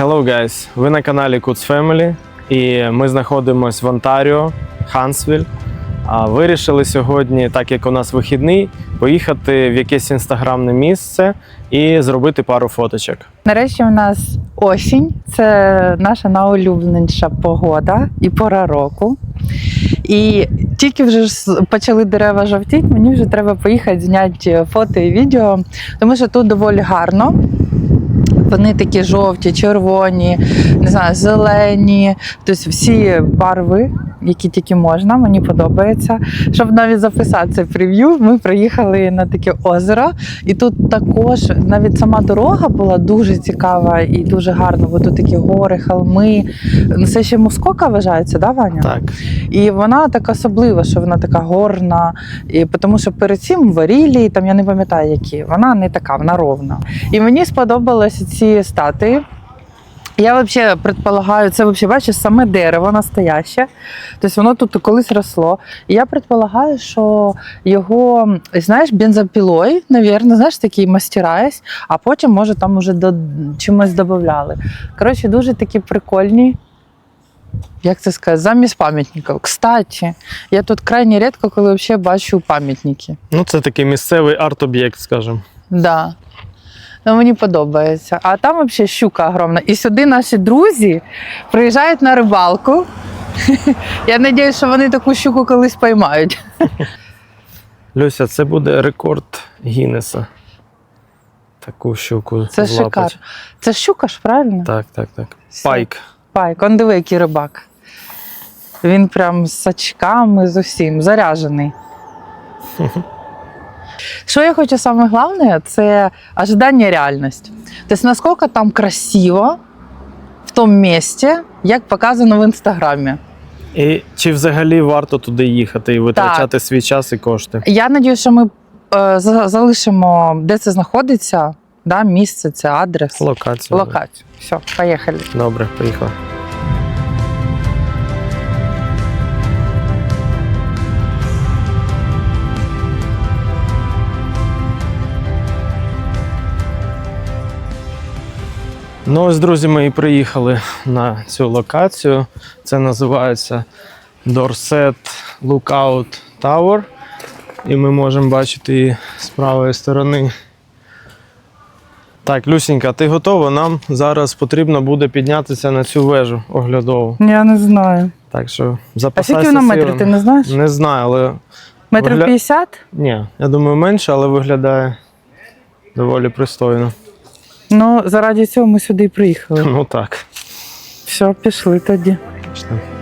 Hello guys! Ви на каналі Cuts Family і ми знаходимося в Онтаріо, Хансвіль. А вирішили сьогодні, так як у нас вихідний, поїхати в якесь інстаграмне місце і зробити пару фоточок. Нарешті у нас осінь, це наша найулюбленіша погода і пора року. І тільки вже почали дерева жовтіти, мені вже треба поїхати зняти фото і відео, тому що тут доволі гарно. Вони такі жовті, червоні, не знаю, зелені, тобто всі барви, які тільки можна, мені подобається. Щоб навіть записати це прев'ю, ми приїхали на таке озеро, і тут також навіть сама дорога була дуже цікава і дуже гарна, бо тут такі гори, холми. Ну, Це ще Мускока вважається, да, Ваня? Так, І вона така особлива, що вона така горна, і, тому що перед цим в Арілії, там я не пам'ятаю які, вона не така, вона ровна. І мені сподобалися ці статуї. Я взагалі предполагаю, це взагалі, бачиш, саме дерево настояще. Тобто воно тут колись росло. І я предполагаю, що його, знаєш, бензопілою, навірно, знаєш, такий мастираясь, а потім, може, там уже до, чимось додавали. Коротше, дуже такі прикольні як це сказати, замість пам'ятників. Кстати, я тут крайне рідко, коли взагалі бачу пам'ятники. ну це такий місцевий арт-об'єкт, скажімо. Да. Ну, мені подобається. А там взагалі щука огромна. І сюди наші друзі приїжджають на рибалку. Я сподіваюся, що вони таку щуку колись поймають. Люся, це буде рекорд Гіннеса. Таку щуку. Це злапать. шикарно. Це щука ж, правильно? Так, так, так. Пайк. Пайк, он диви, який рибак. Він прям з очками, з усім, заряжений. Що я хочу саме головне, це ожидання реальність. Тобто, наскільки там красиво в тому місці, як показано в інстаграмі. І чи взагалі варто туди їхати і витрачати свій час і кошти? Я сподіваюся, що ми е, залишимо, де це знаходиться, да, місце, це адрес, Локацію. локацію. Все, поїхали. Добре, поїхали. Ну ось, друзі, ми і приїхали на цю локацію. Це називається Dorset Lookout Tower. І ми можемо бачити її з правої сторони. Так, Люсінька, ти готова? Нам зараз потрібно буде піднятися на цю вежу оглядову. Я не знаю. Так що А скільки вона метрів, ти не знаєш? Не знаю, але Метрів Вигля- 50? ні, я думаю, менше, але виглядає доволі пристойно. Ну, заради цього ми сюди і приїхали. Ну так. Все, пішли тоді. Пішли.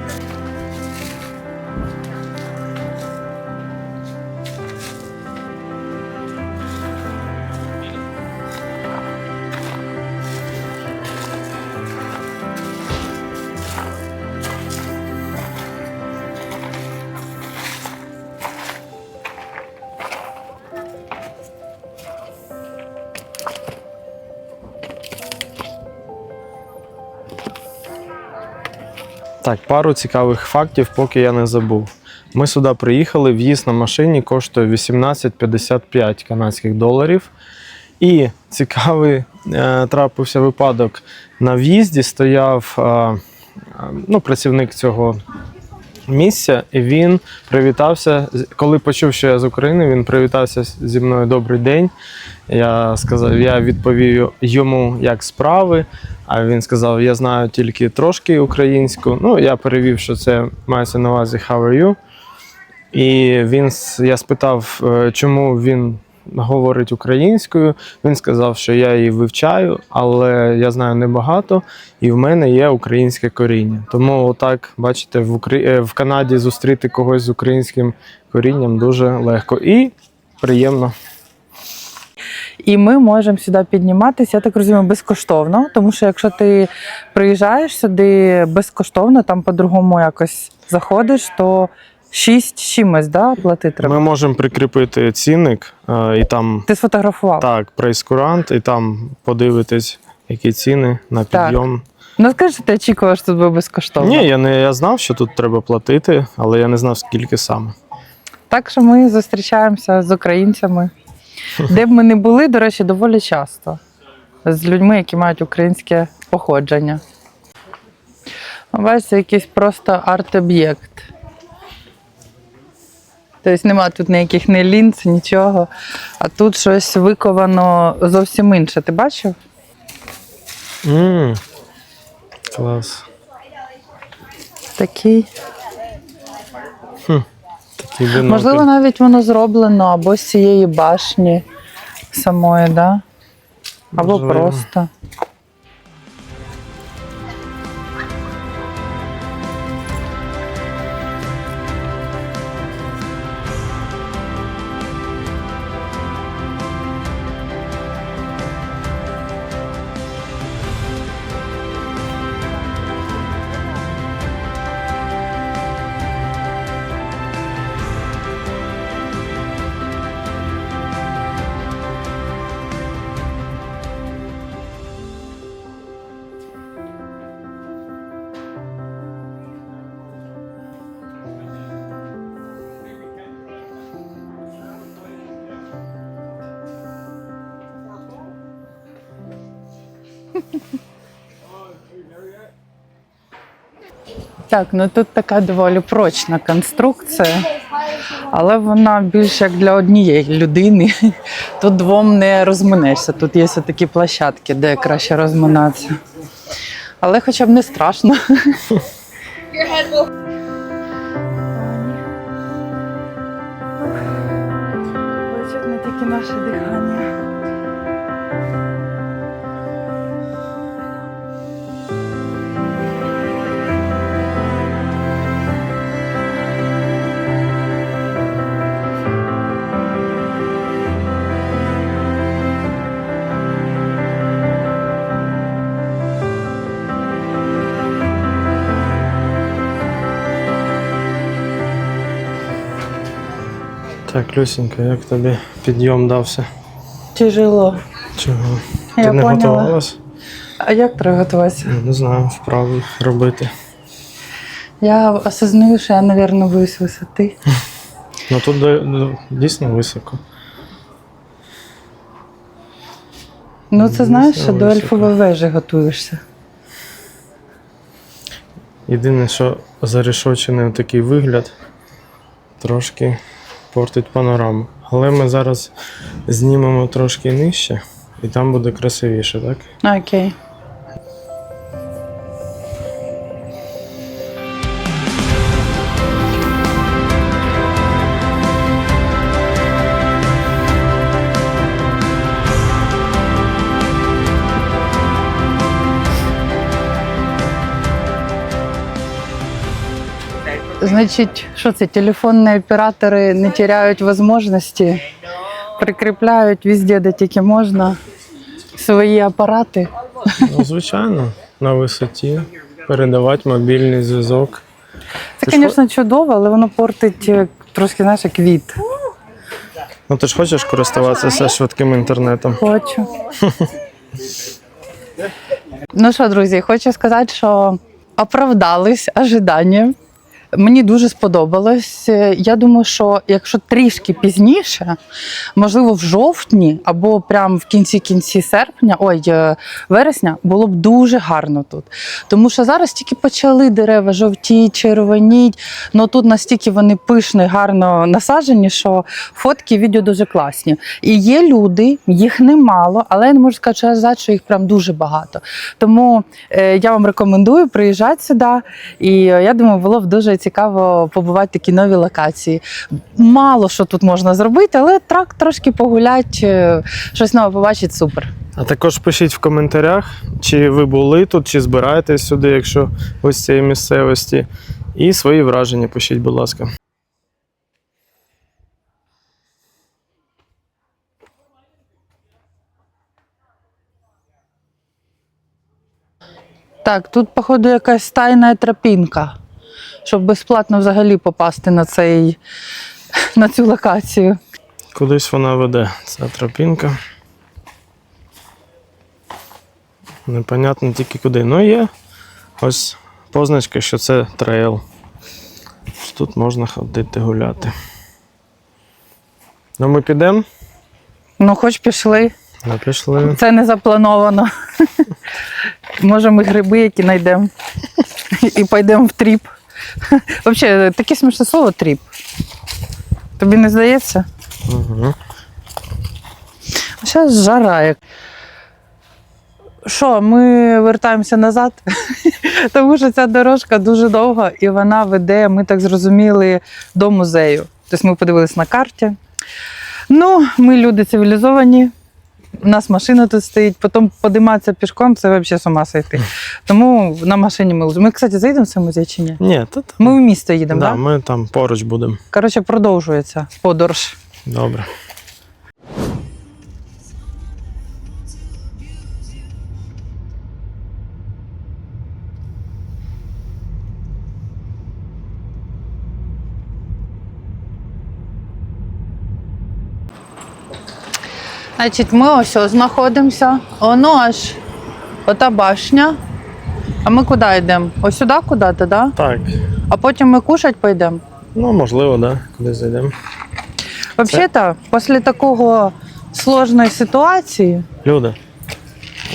Так, пару цікавих фактів, поки я не забув. Ми сюди приїхали, в'їзд на машині коштує 18,55 канадських доларів. І цікавий е, трапився випадок. На в'їзді стояв е, е, ну, працівник цього місця, і він привітався. Коли почув, що я з України, він привітався зі мною добрий день. Я сказав, я відповів йому, як справи. А він сказав: Я знаю тільки трошки українську. Ну, я перевів, що це мається на увазі how are you. І він я спитав, е, чому він говорить українською. Він сказав, що я її вивчаю, але я знаю небагато, і в мене є українське коріння. Тому, отак, бачите, в, Украї... е, в Канаді зустріти когось з українським корінням дуже легко і приємно. І ми можемо сюди підніматися, я так розумію, безкоштовно. Тому що якщо ти приїжджаєш сюди безкоштовно, там по-другому якось заходиш, то 6 чимось да, платити треба. Ми можемо прикріпити цінник е, і там Ти сфотографував. так, прейскурант, і там подивитись, які ціни на Так. підйом. Ну скажи, що ти очікував, що тут буде безкоштовно. Ні, я не я знав, що тут треба платити, але я не знав, скільки саме. Так що ми зустрічаємося з українцями. Де б ми не були, до речі, доволі часто. з людьми, які мають українське походження. Бачите, якийсь просто арт-об'єкт. Тобто нема тут ніяких не лінз, нічого. А тут щось виковано зовсім інше. Ти бачив? м Клас. Такий. Такий. Можливо, навіть воно зроблено або з цієї башні самої, да? або Можливо. просто. Так, ну тут така доволі прочна конструкція, але вона більш як для однієї людини. Тут двом не розминешся. Тут є такі площадки, де краще розминатися. Але хоча б не страшно. Наше дихання. Так, Люсінька, як тобі підйом дався? Тяжело. Чого? Я Ти не поняла. готувалась? А як треба готуватися? Ну, Не знаю, вправи робити. Я осознаю, що я, мабуть, боюсь висоти. Ну тут до- до- дійсно високо. Ну, це знаєш, що до високо. ельфової вежі готуєшся. Єдине, що зарішочений такий вигляд трошки портить панораму. Але ми зараз знімемо трошки нижче, і там буде красивіше, так? Окей. Значить, що це? Телефонні оператори не теряють можливості, прикріпляють везде, де тільки можна, свої апарати. Ну, звичайно, на висоті передавати мобільний зв'язок. Це, звісно, чудово, але воно портить е, трошки, знаєш, як від. Ну ти ж хочеш користуватися швидким інтернетом? Хочу. ну що, друзі, хочу сказати, що оправдались ожидання. Мені дуже сподобалось. Я думаю, що якщо трішки пізніше, можливо, в жовтні або прямо в кінці кінці серпня, ой, е, вересня, було б дуже гарно тут. Тому що зараз тільки почали дерева жовтіть, червоніть. Ну тут настільки вони пишні, гарно насаджені, що фотки, відео дуже класні. І є люди, їх немало, але я не можу сказати, що їх прям дуже багато. Тому е, я вам рекомендую приїжджати сюди. І е, я думаю, було б дуже цікаво побувати такі нові локації. Мало що тут можна зробити, але трак трошки погуляти, е, щось нове побачити супер. А також пишіть в коментарях, чи ви були тут, чи збираєтесь сюди, якщо з цієї місцевості. І свої враження пишіть, будь ласка. Так, тут, походу, якась тайна тропінка, щоб безплатно взагалі попасти на цей на цю локацію. Кудись вона веде, ця тропінка. Непонятно тільки куди. Ну є ось позначка, що це трейл. Тут можна ходити гуляти. Ну ми підемо. Ну, хоч пішли. Ми пішли. Це не заплановано. Може, ми гриби, які знайдемо. І пойдемо в тріп. Взагалі, таке смішне слово тріп. Тобі не здається? Угу. Зараз жара. як. Що, ми вертаємося назад, тому що ця дорожка дуже довга і вона веде, ми так зрозуміли, до музею. Тобто ми подивились на карті. Ну, ми люди цивілізовані. У нас машина тут стоїть, потім подиматися пішком це взагалі з ума сойти. Тому на машині ми. Ми, кстати, заїдемо в цей музей чи ні? Ні, то там. Ми в місто їдемо, да, так? Да? ми там поруч будемо. Коротше, продовжується подорож. Добре. Значить, ми ось знаходимося. Воно аж ота башня. А ми куди йдемо? Ось сюди куди-то, да? Так. А потім ми кушать пойдемо. Ну, можливо, да. Куди зайдемо. Взагалі-то, після такого сложної ситуації, Люда.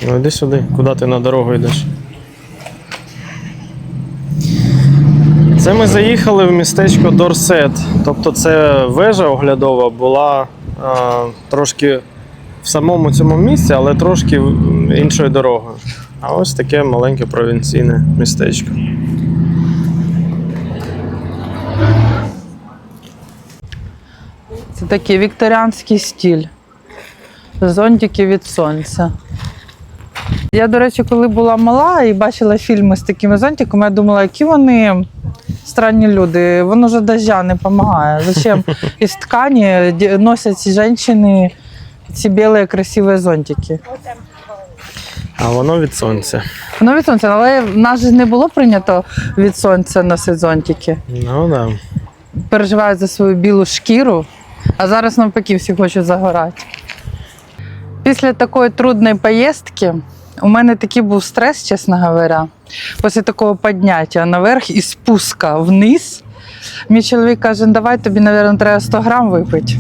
Ну йди сюди, куди ти на дорогу йдеш. Це ми заїхали в містечко Дорсет. Тобто це вежа оглядова була а, трошки в самому цьому місці, але трошки іншою дорогою. А ось таке маленьке провінційне містечко. це такий вікторіанський стиль. Зонтики від сонця. Я, до речі, коли була мала і бачила фільми з такими зонтиками, я думала, які вони странні люди. Воно ж дождя не допомагає. Зачем із ткані носять жінки ці білі красиві зонтики? А воно від сонця. Воно від сонця, але в нас же не було прийнято від сонця носити зонтики. Ну да. Переживають за свою білу шкіру, а зараз навпаки всі хочуть загорати. Після такої трудної поїздки у мене такий був стрес, чесно говоря. Після такого підняття наверх і спуска вниз. Мій чоловік каже, «Ну, давай тобі, мабуть, треба 100 грам випити,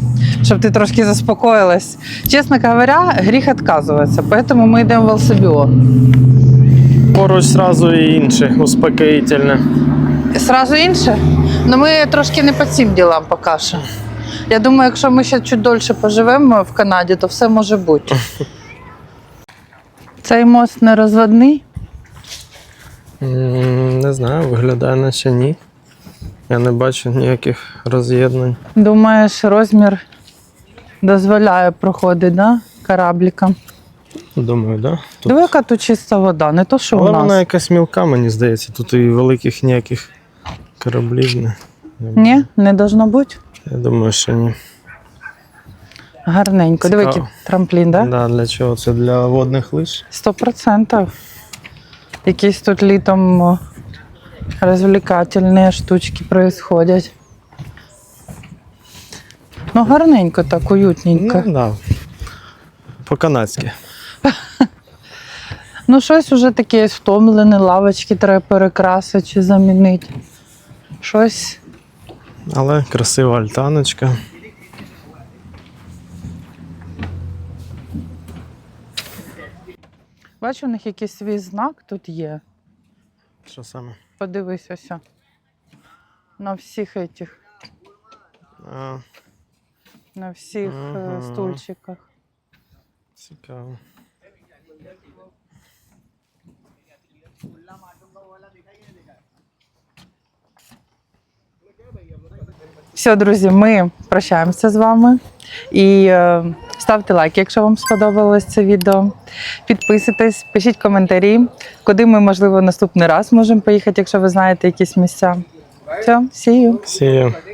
щоб ти трошки заспокоїлась. Чесно говоря, гріх відказуватися, тому ми йдемо в Алсабіо. Поруч зразу і інше успокоїтельне. Сразу інше? Ну ми трошки не по цим ділам поки що. Я думаю, якщо ми ще чуть дольше поживемо в Канаді, то все може бути. Цей мост не розводний. Не знаю, виглядає наче ні. Я не бачу ніяких роз'єднань. Думаєш, розмір дозволяє проходити, да? кораблікам. Думаю, да? Тут... Диви, яка тут чиста вода, не то, що Але у нас. вона якась мілка, мені здається. Тут і великих ніяких кораблів не. Ні, не должно бути. Я думаю, що ні. Гарненько. Диви, Цікаво. який трамплін, так? Да? Да, для чого? Це для водних лиж? Сто процентів. Якісь тут літом о, розвлекательні штучки происходять. Ну, гарненько так, уютненько. Ну, да. По-канадськи. Ну, щось уже таке втомлене, лавочки треба перекрасити чи замінити. Щось. Але красива альтаночка. Бачу, у них якийсь свій знак тут є. Що саме? Подивись ось. На всіх этих, А, на всіх е, Ага. стульчиках. цікаво. Все, друзі, ми прощаємося з вами. І е, ставте лайк, якщо вам сподобалось це відео. Підписуйтесь, пишіть коментарі, куди ми, можливо, наступний раз можемо поїхати, якщо ви знаєте якісь місця. Все, see you! See you.